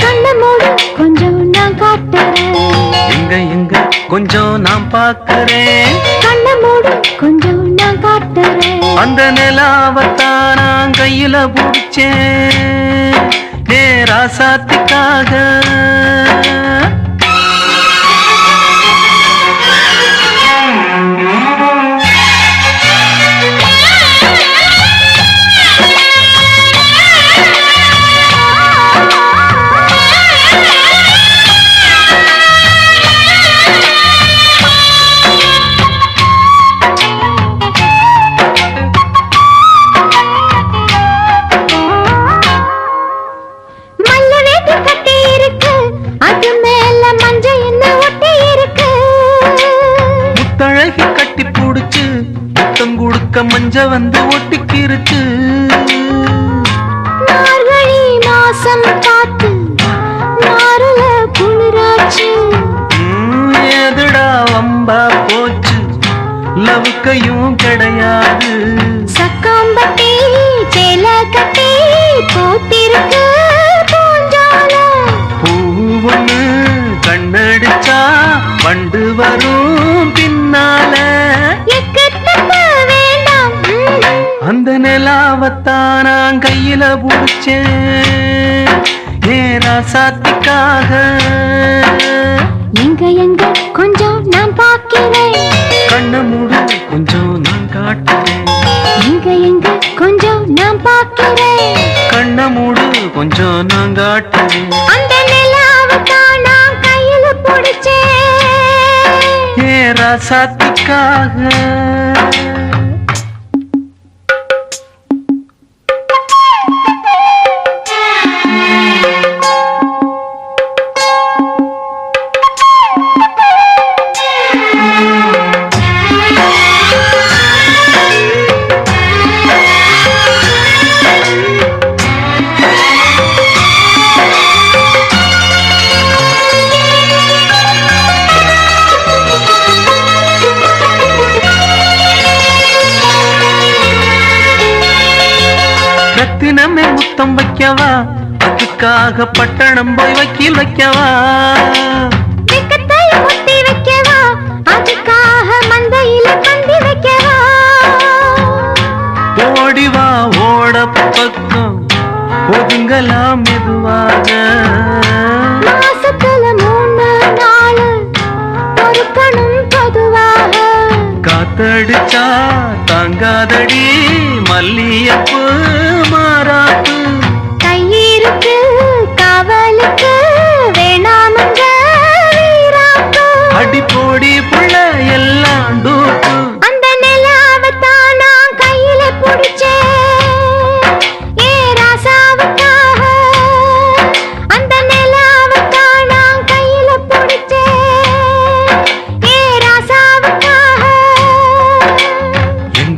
கண்ண மூடு கொஞ்சம் நான் காட்டுறேன். எங்க எங்க கொஞ்சம் நான் பார்க்கறேன். கண்ண மூடு கொஞ்சம் நான் காட்டுறேன். அந்த நிலாவத்தான் நான் கையில பிடிச்சேன். நேரா கொடுக்க மஞ்ச வந்து ஒட்டிக்கிருச்சு. மார்கழி மாசம் பார்த்து நாருல குளிராச்சு. எதுடா வம்பா போச்சு. லவுக்கையும் கிடையாது புடிச்சேன் ஏரா சாத்திக்காக எங்க எங்க கொஞ்சம் நான் பார்க்கிறேன். கண்ண மூடு கொஞ்சம் நான் காட்டுறேன். எங்க எங்க கொஞ்சம் நான் பார்க்கிறேன். கண்ண மூடு கொஞ்சம் நான் காட்டுறேன். அந்த நிலாவை தான் நான் கையில பிடிச்சேன். ஏரா சாத்திக்காக ரத்தினமே முத்தம் வைக்கவா? அதுக்காக பட்டணம் போய் வக்கீல் வைக்கவா? ஓடிவா ஓட பக்கம் ஒதுங்கலாம் மெதுவாக. காத்தடிச்சா தாங்காதடி மல்லியப்பு மாறாப்பு. கையிருக்கு காவலுக்கு வேணாமங்க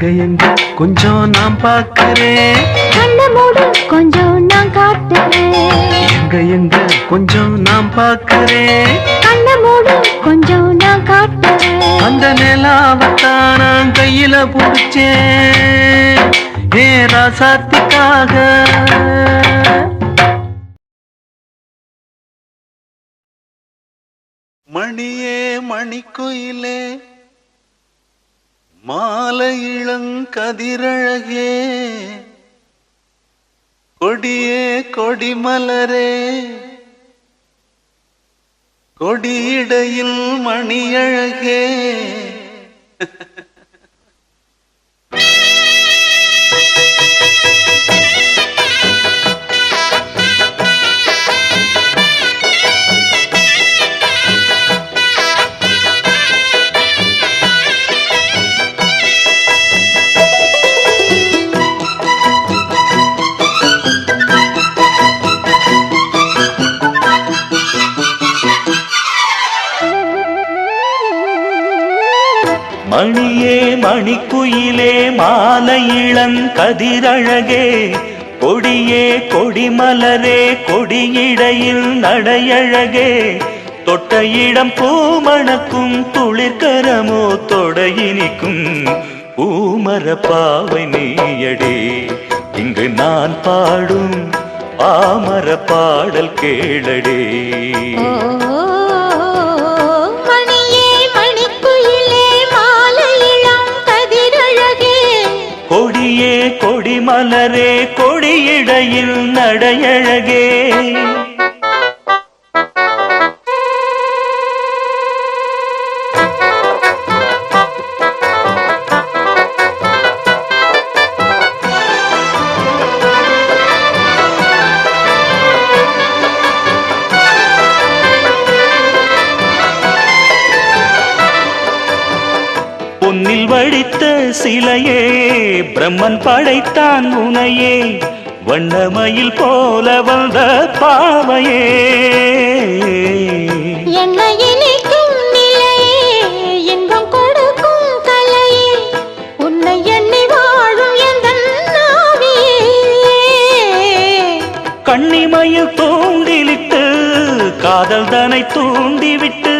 எங்க எங்க கொஞ்சம் நான் பார்க்கிறேன். கண்ண மூடு கொஞ்சம் நான் காட்டுறேன் எங்க எங்க கொஞ்சம் நான் பார்க்கிறேன். கண்ண மூடு கொஞ்சம் நான் காட்டுறேன் அந்த நிலாவத்தான் நான் கையில பிடிச்சேன். ஏ ராசாத்திக்காக. மணியே மணிக்குயிலே மாலை இளங்கதிரழகே கொடியே கொடிமலரே கொடியிடையில் மணியழகே. மணிக்குயிலே மாலையிளங் கதிரழகே கொடியே கொடிமலரே கொடியிடையில் நடையழகே. தொட்ட இடம் பூமணக்கும் துளிர்கரமோ தொடையினிக்கும் பூமர பாவை நீயடே. இங்கு நான் பாடும் பாமர பாடல் கேளடே. கொடியே கொடிமலரே கொடியிடையில் நடையழகே. பொன்னில் வடித்த சிலையே பிரம்மன் படைத்தான் உனையே வண்ணமயில் போல வந்த பாவையே. கண்ணிமையில் தூண்டிலிட்டு காதல் தனை தூண்டிவிட்டு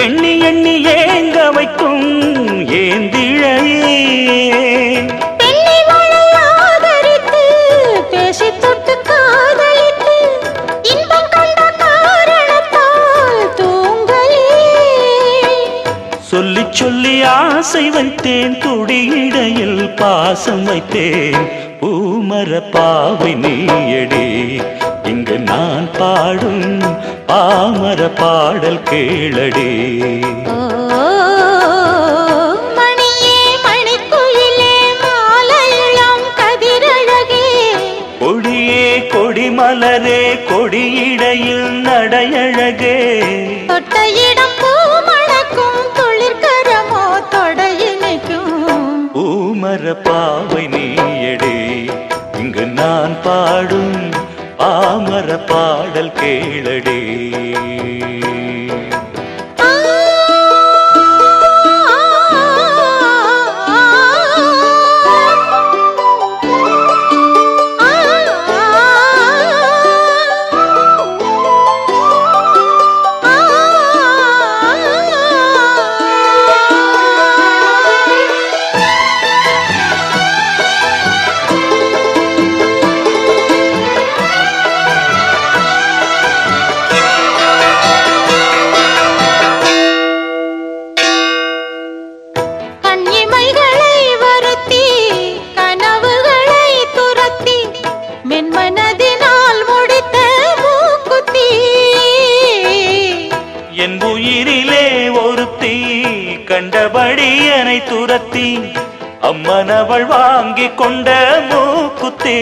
எண்ணி எண்ணி ஏங்க வைக்கும் ஏந்திழவே சொல்லி சொல்லி ஆசை வைத்தேன் துடியிடையில் பாசம் வைத்தேன். பூமர பாவை நீயடி இங்கு நான் பாடும் பாமர பாடல் கேளடி. மலரே கொடியிடையில் நடையழகே. தொட்டையிடம் வடியனை துரத்தி அம்மனவள் வாங்கி கொண்ட மூக்குத்தீ.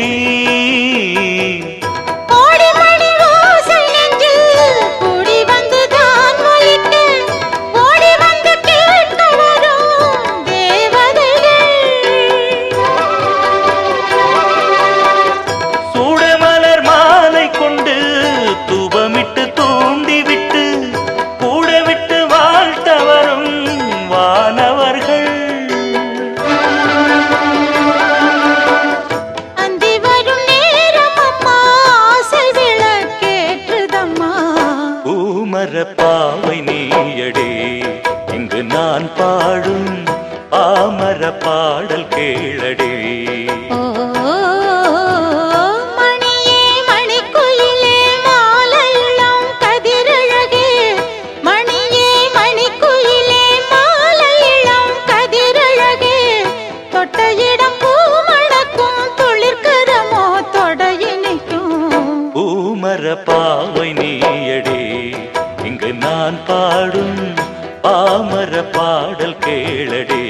நான் பாடும் பாமர பாடல் கேளடே.